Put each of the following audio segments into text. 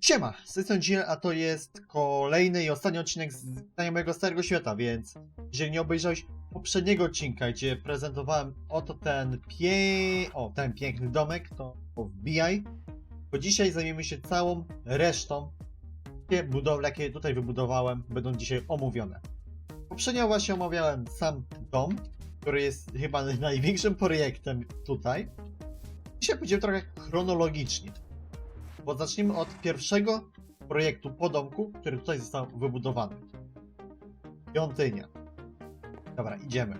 Siema, z tej strony a to jest kolejny i ostatni odcinek z znajomego Starego Świata, więc jeżeli nie obejrzałeś poprzedniego odcinka, gdzie prezentowałem oto ten pie... o, ten piękny domek, to wbijaj, bo dzisiaj zajmiemy się całą resztą. Te budowle, jakie tutaj wybudowałem, będą dzisiaj omówione. Poprzednio właśnie omawiałem sam dom, który jest chyba największym projektem tutaj. Dzisiaj pójdziemy trochę chronologicznie bo zacznijmy od pierwszego projektu po domku, który tutaj został wybudowany. Świątynia. Dobra, idziemy.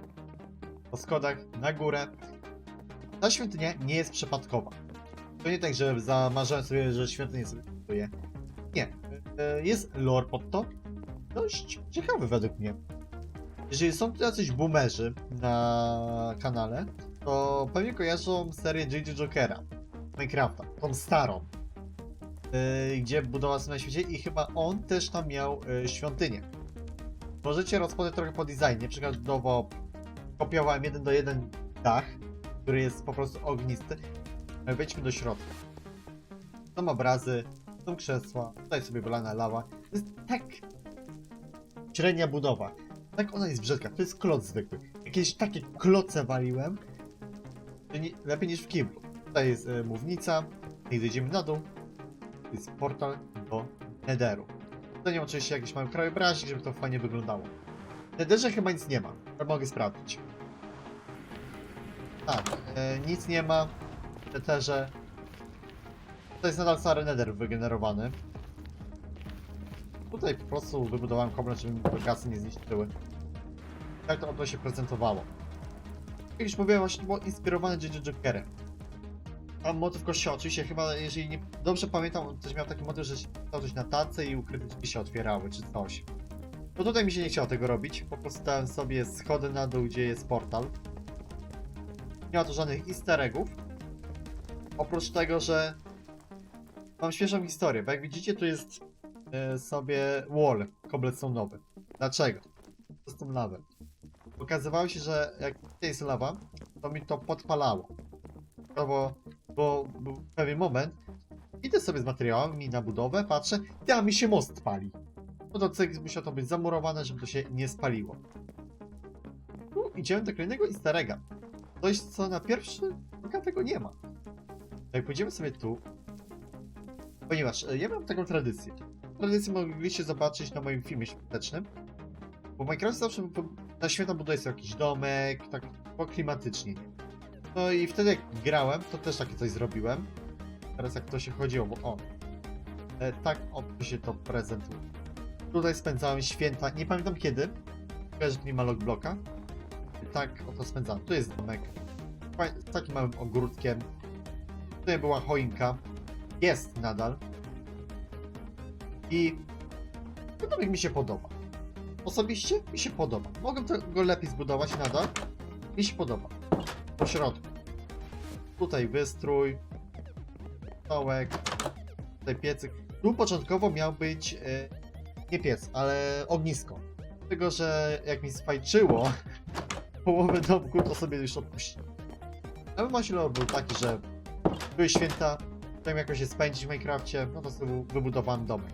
Po schodach na górę. Ta świątynia nie jest przypadkowa. To nie tak, że zamarzyłem sobie, że świątynię sobie buduję. Nie. E, Jest lore pod to. Dość ciekawy według mnie. Jeżeli są tu jacyś boomerzy na kanale, to pewnie kojarzą serię J.J. Jokera. Minecrafta, tą starą gdzie budował sobie na świecie i chyba on też tam miał yy, świątynię. Możecie rozpoznać trochę po designie, przykładowo kopiowałem jeden do jeden dach, który jest po prostu ognisty. Wejdźmy do środka. Są obrazy, są krzesła, tutaj sobie wylana lawa. To jest tak średnia budowa. Tak ona jest brzydka, to jest kloc zwykły. Jakieś takie kloce waliłem, lepiej niż w kiblu. Tutaj jest y, mównica, i zejdziemy na dół, jest portal do Netheru. Nie oczywiście jakiś mały krajobrazik, żeby to fajnie wyglądało. W Netherze chyba nic nie ma, ale mogę sprawdzić. Tak, e, nic nie ma w Netherze. To jest nadal stary Nether wygenerowany. Tutaj po prostu wybudowałem koblet, żeby mi gasy nie zniszczyły. Tak to oto się prezentowało. Jak już mówiłem, właśnie to było inspirowane J.J. Jokerem. Tam motyw kościoła, oczywiście chyba, jeżeli nie dobrze pamiętam, też miał taki motyw, że stał coś na tacy i ukryte drzwi się otwierały, czy coś. No tutaj mi się nie chciało tego robić, po prostu dałem sobie schody na dół, gdzie jest portal. Nie ma tu żadnych easter eggów. Oprócz tego, że mam świeżą historię, bo jak widzicie tu jest e, sobie wall cobblestone'owy. Dlaczego? To z tą lawę. Okazywało się, że jak jest lawa, to mi to podpalało. No bo, bo był pewien moment, idę sobie z materiałami na budowę, patrzę, ty, a mi się most pali. To cyk, musiał to być zamurowane, żeby to się nie spaliło. Tu idziemy do kolejnego easter. Coś, co na pierwszy oka tego nie ma. Jak pójdziemy sobie tu, ponieważ e, ja mam taką tradycję. Tradycję mogliście zobaczyć na moim filmie świątecznym. Bo Minecraft zawsze na święta buduje sobie jakiś domek, tak po klimatycznie. No i wtedy jak grałem, to też takie coś zrobiłem. Teraz jak to się chodziło, bo o. E, tak oto się to prezentuje. Tutaj spędzałem święta, nie pamiętam kiedy. Tu nie ma logbloka. Tak oto spędzałem. Tu jest domek. Z takim małym ogródkiem. Tutaj była choinka. Jest nadal. I ten domek mi się podoba. Osobiście mi się podoba. Mogę go lepiej zbudować nadal. Mi się podoba. Po środku. Tutaj wystrój. Stołek. Tutaj piecyk. Tu początkowo miał być e, nie piec, ale ognisko. Tylko, że jak mi spajczyło połowę domku, to sobie już odpuściłem. Ale myślę, był taki, że były święta, chciałem jakoś się spędzić w Minecrafcie, no to sobie wybudowałem domek.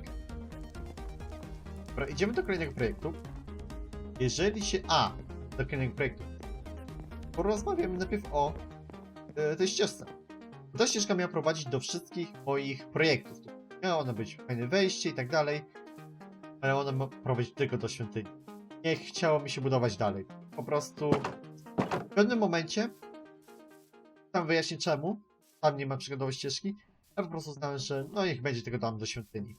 Dobra, idziemy do kolejnego projektu. Jeżeli się... A! Do kolejnego projektu. Porozmawiamy najpierw o e, tej ścieżce. Ta ścieżka miała prowadzić do wszystkich moich projektów. Miała ona być fajne wejście i tak dalej, ale ona ma prowadzić tylko do świątyni. Nie chciało mi się budować dalej. Po prostu w pewnym momencie tam wyjaśnię czemu, tam nie ma przykładowej ścieżki, ja po prostu uznałem, że no niech będzie tego tam do świątyni.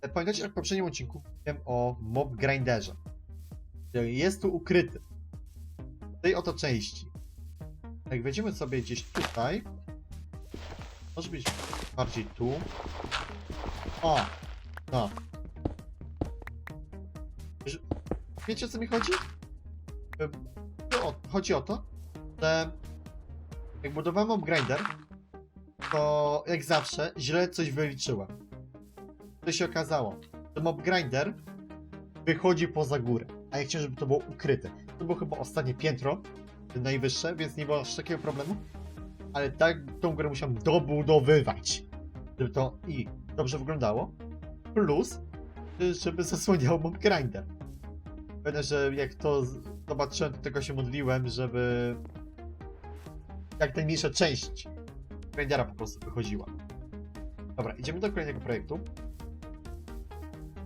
E, Pamiętacie, jak w poprzednim odcinku mówiłem o mob grinderze. Jest tu ukryty. Tej oto części. Jak wejdziemy sobie gdzieś tutaj, może być bardziej tu. O! No. Wiecie o co mi chodzi? O- Chodzi o to, że jak budowałem mob grinder, to jak zawsze źle coś wyliczyłem. To się okazało, że mob grinder wychodzi poza górę, a ja chciałem, żeby to było ukryte. To było chyba ostatnie piętro, najwyższe, więc nie było aż takiego problemu. Ale tak tą grę musiałem dobudowywać. żeby to i dobrze wyglądało, plus żeby zasłaniał mob grinder. Pewnie, że jak to zobaczyłem, to tylko się modliłem, żeby jak najmniejsza część grindera po prostu wychodziła. Dobra, idziemy do kolejnego projektu.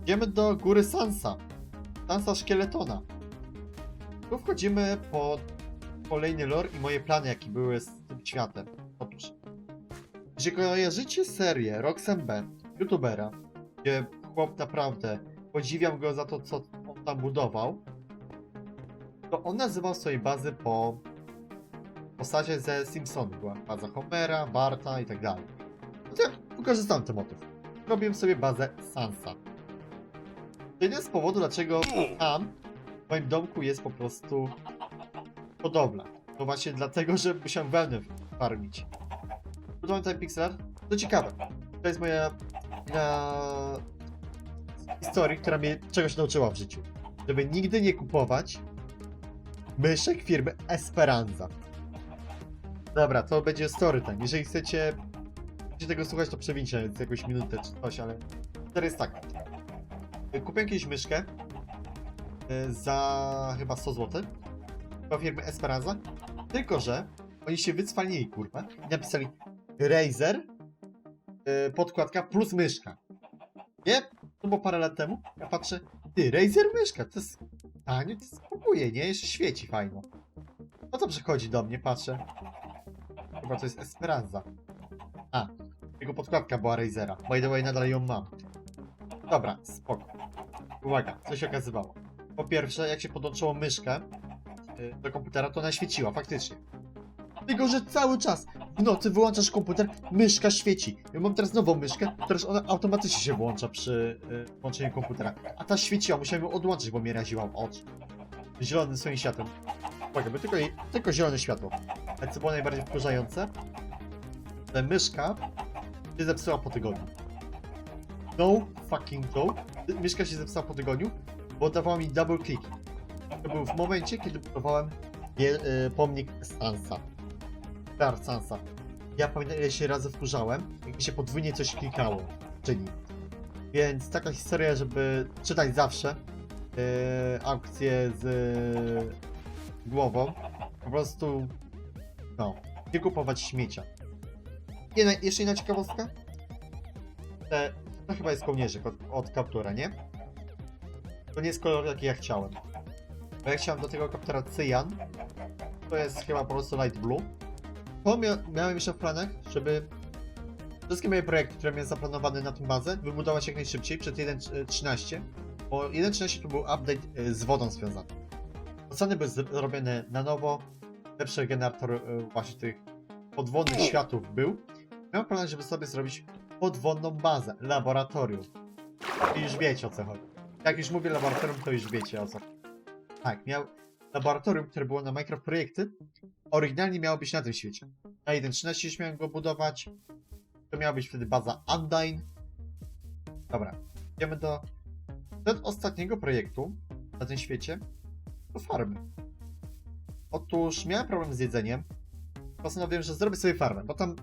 Idziemy do góry Sansa. Sansa Szkieletona. Tu wchodzimy po kolejny lore i moje plany, jakie były z tym światem. Otóż, jeśli kojarzycie serię Roxem B, youtubera, gdzie chłop naprawdę, podziwiam go za to, co on tam budował, to on nazywał swojej bazy po postacie ze Simpsonów. Była baza Homera, Barta i tak dalej. No to ja wykorzystałem ten motyw. Robiłem sobie bazę Sansa. To jeden z powodów, dlaczego tam w moim domku jest po prostu hodowla. To właśnie dlatego, że musiałem wełnę farmić. Budowałem tutaj pixel. To ciekawe. To jest moja na historii, która mnie czegoś nauczyła w życiu. Żeby nigdy nie kupować myszek firmy Esperanza. Dobra, to będzie story time. Jeżeli chcecie, chcecie tego słuchać, to przewincie jakąś minutę czy coś, ale to jest tak. Kupiłem kiedyś myszkę za chyba 100 zł. Chyba firmy Esperanza. Tylko, że oni się wycwalili, kurwa, i napisali Razer, y, podkładka plus myszka. Nie? To było parę lat temu. Ja patrzę, ty, Razer myszka, to jest tanie, to jest nie? Jeszcze świeci fajno. No to przychodzi do mnie, patrzę. Chyba to jest Esperanza. A, jego podkładka była Razera. By the way, nadal ją mam. Dobra, spoko. Uwaga, co się okazywało. Po pierwsze, jak się podłączyło myszkę y, do komputera, to ona świeciła, faktycznie. Tylko, że cały czas w nocy wyłączasz komputer, myszka świeci. Ja mam teraz nową myszkę, teraz ona automatycznie się włącza przy y, włączeniu komputera. A ta świeciła, musiałem ją odłączyć, bo mnie raziła oczy. Zielonym swoim światłem. Uwaga, bo tylko, tylko zielone światło. Ale co było najbardziej wkurzające? Że myszka się zepsuła po tygodniu. No fucking go. Myszka się zepsuła po tygodniu, bo dawała mi double click. To był w momencie, kiedy budowałem y, pomnik Sansa. Dar Sansa. Ja pamiętam ile się razy wkurzałem, jak mi się podwójnie coś klikało. Czyli. Więc taka historia, żeby czytać zawsze yy, z yy, głową. Po prostu. No. Nie kupować śmiecia. Jedna, jeszcze jedna ciekawostka. Te, to chyba jest kołnierzyk od, od kaptura, nie? To nie jest kolor jaki ja chciałem. Bo ja chciałem do tego kaptura cyjan. To jest chyba po prostu light blue. To mia miałem jeszcze w planach, żeby wszystkie moje projekty, które miałem zaplanowane na tą bazę, wybudować jak najszybciej przed 1.13. Bo 1.13 to był update y, z wodą związany. Oceny były zrobione na nowo. Lepszy generator y, właśnie tych podwodnych światów był. Miałem plan, żeby sobie zrobić podwodną bazę, laboratorium. I już wiecie o co chodzi. Jak już mówię laboratorium, to już wiecie o co. Tak, miał laboratorium, które było na Minecraft projekty. Oryginalnie miało być na tym świecie. Na 1.13 już miałem go budować. To miała być wtedy baza Undyne. Dobra, idziemy do ostatniego projektu na tym świecie. Do farmy. Otóż miałem problem z jedzeniem. Postanowiłem, że zrobię sobie farmę, bo tam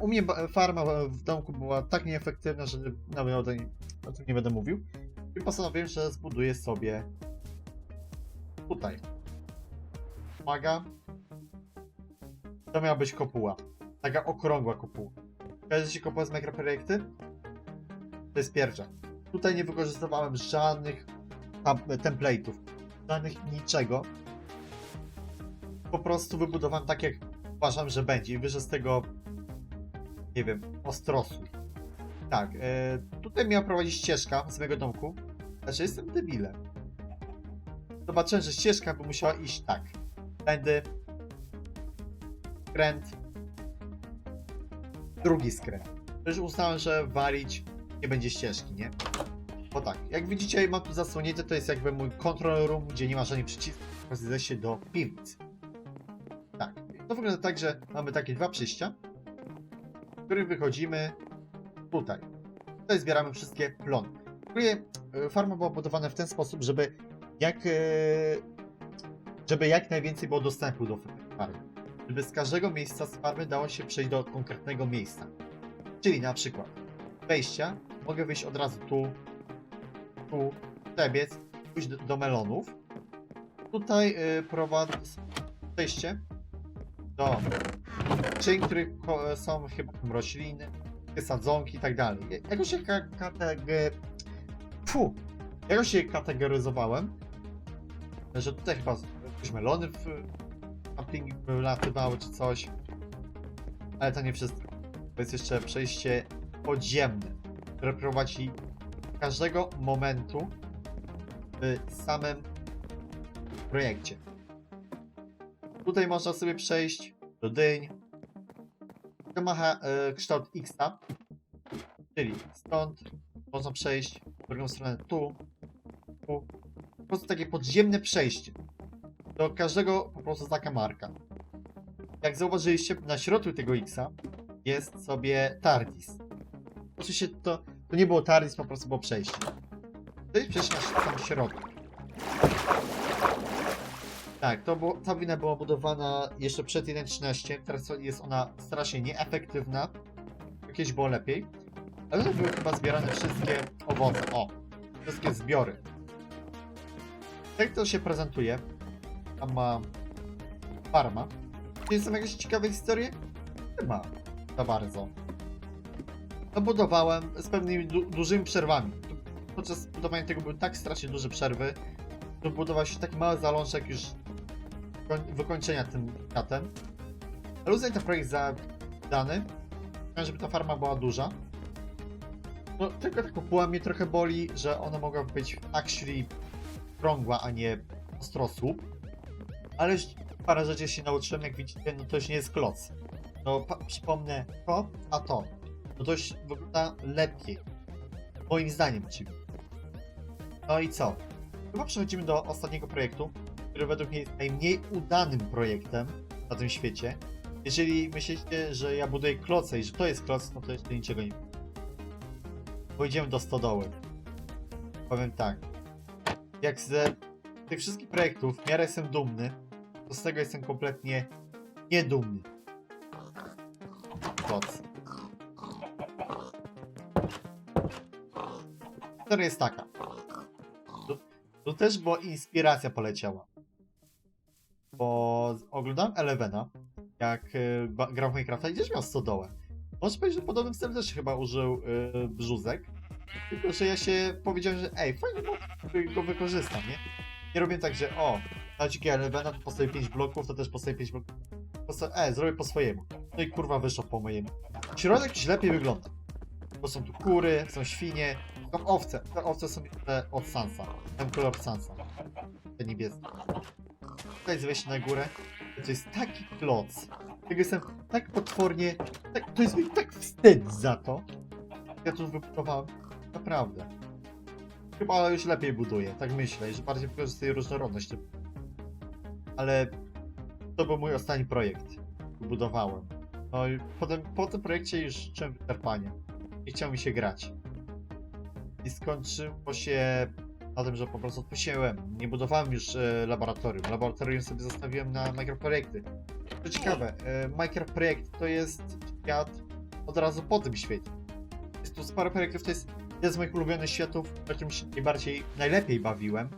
u mnie farma w domku była tak nieefektywna, że nawet o tym nie będę mówił. I postanowiłem, że zbuduję sobie tutaj. Uwaga. To miała być kopuła. Taka okrągła kopuła. Kojarzycie kopułę z Minecraft Projekty? To jest pierwsza. Tutaj nie wykorzystywałem żadnych tam- template'ów. Żadnych niczego. Po prostu wybudowałem tak, jak uważam, że będzie. I wyżej z tego, nie wiem, ostrosu. Tak, e, tutaj miała prowadzić ścieżka z mojego domku. Znaczy, jestem debilem. Zobaczyłem, że ścieżka by musiała iść tak. Tędy. Skręt. Drugi skręt. Już uznałem, że walić nie będzie ścieżki, nie? Bo tak, jak widzicie, mam tu zasłonięte, to jest jakby mój control room, gdzie nie ma żadnych przycisków, pokazuje się do piwnicy. Tak, to wygląda tak, że mamy takie dwa przejścia, w których wychodzimy tutaj. Tutaj zbieramy wszystkie plony. E, Farma była budowana w ten sposób, żeby jak, e, żeby jak najwięcej było dostępu do farmy. Żeby z każdego miejsca z farmy dało się przejść do konkretnego miejsca. Czyli na przykład wejścia mogę wyjść od razu tu, tu, przebiec, pójść do, do melonów. Tutaj y, prowadzi przejście do których ko- są chyba rośliny, sadzonki i tak dalej. Jakoś się ka- kateg... Fu! Jakoś się kategoryzowałem, że tutaj chyba jakieś melony w campingi wylatywały czy coś. Ale to nie wszystko. To jest jeszcze przejście podziemne, które prowadzi każdego momentu w samym projekcie. Tutaj można sobie przejść do dyń. To ma e, kształt X, czyli stąd można przejść w drugą stronę tu, tu. Po prostu takie podziemne przejście. Do każdego po prostu zakamarka. Jak zauważyliście, na środku tego Xa jest sobie TARDIS. Oczywiście to, to nie było TARDIS, po prostu było przejście. To jest przejście na środku. Tak, to ta wina była budowana jeszcze przed 1.13, teraz jest ona strasznie nieefektywna. Jakieś było lepiej. Ale były chyba zbierane wszystkie owoce. O, wszystkie zbiory. Tak to się prezentuje. Tam ma farma. Czy są jakieś ciekawe historie? Nie ma za bardzo. To budowałem z pewnymi du dużymi przerwami. Podczas budowania tego były tak strasznie duże przerwy, że budował się taki mały zalążek już wykończenia tym kwiatem. Ale uznaj ten projekt za dany, żeby ta farma była duża. No, tylko ta kopuła mnie trochę boli, że ona mogła być actually krągła, a nie ostrosłup. Ale już parę rzeczy się nauczyłem, jak widzicie, no to już nie jest kloc. No, przypomnę to, a to. No to już wygląda lepiej. Moim zdaniem, oczywiście. No i co? Chyba przechodzimy do ostatniego projektu, który według mnie jest najmniej udanym projektem na tym świecie. Jeżeli myślicie, że ja buduję kloce i że to jest kloc, no to jeszcze niczego nie Pójdziemy do stodoły. Powiem tak. Jak ze tych wszystkich projektów w miarę jestem dumny, to z tego jestem kompletnie niedumny. Kloc. Historia jest taka. Tu też była inspiracja poleciała. Bo oglądałem Elevena, jak y, grał w Minecrafta i gdzieś miał stodołę. Można powiedzieć, że podobnym stylem też chyba użył y, brzuzek. Tylko, że ja się powiedziałem, że ej, fajnie bo go wykorzystam, nie? Nie robię tak, że o, na Elevena to postawię 5 bloków, to też postawię 5 bloków. Postawię, e, zrobię po swojemu. No i kurwa wyszło po mojemu. Środek jakiś lepiej wygląda. Bo są tu kury, są świnie, są owce. Te owce są od Sansa. Ten kolor Sansa. Te niebieskie. Tutaj wejście na górę. To jest taki kloc. Tego jestem tak potwornie. Tak, to jest mi tak wstyd za to. Ja to wybudowałem. Naprawdę. Chyba już lepiej buduję, tak myślę, że bardziej wykorzystuję różnorodność. Ale to był mój ostatni projekt. Budowałem. No i potem, po tym projekcie już czułem wyczerpanie. Nie chciało mi się grać. I skończyło się na tym, że po prostu odpuściłem. Nie budowałem już e, laboratorium. Laboratorium sobie zostawiłem na mikroprojekty. To ciekawe, e, mikroprojekt to jest świat od razu po tym świecie. Jest tu sporo projektów, to jest jeden z moich ulubionych światów, w którym się najbardziej, najlepiej bawiłem.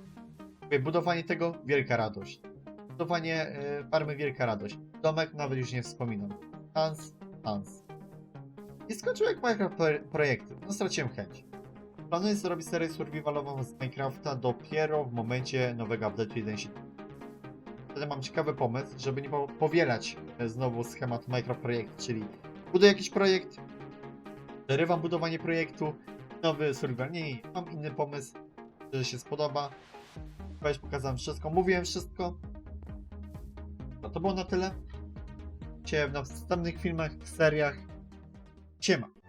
Budowanie tego, wielka radość. Budowanie e, farmy, wielka radość. Domek nawet już nie wspominam. Hans, Hans. I skończyłem jak mikroprojekty. No straciłem chęć. Planuję zrobić serię survivalową z Minecrafta dopiero w momencie nowego update'u 1.7. Wtedy mam ciekawy pomysł, żeby nie po- powielać e, znowu schemat mikroprojekt, czyli buduję jakiś projekt, przerywam budowanie projektu, nowy survival. Nie, nie, mam inny pomysł, że się spodoba. Już pokazałem wszystko, mówiłem wszystko. No to było na tyle. Cię w następnych filmach, seriach. Siema.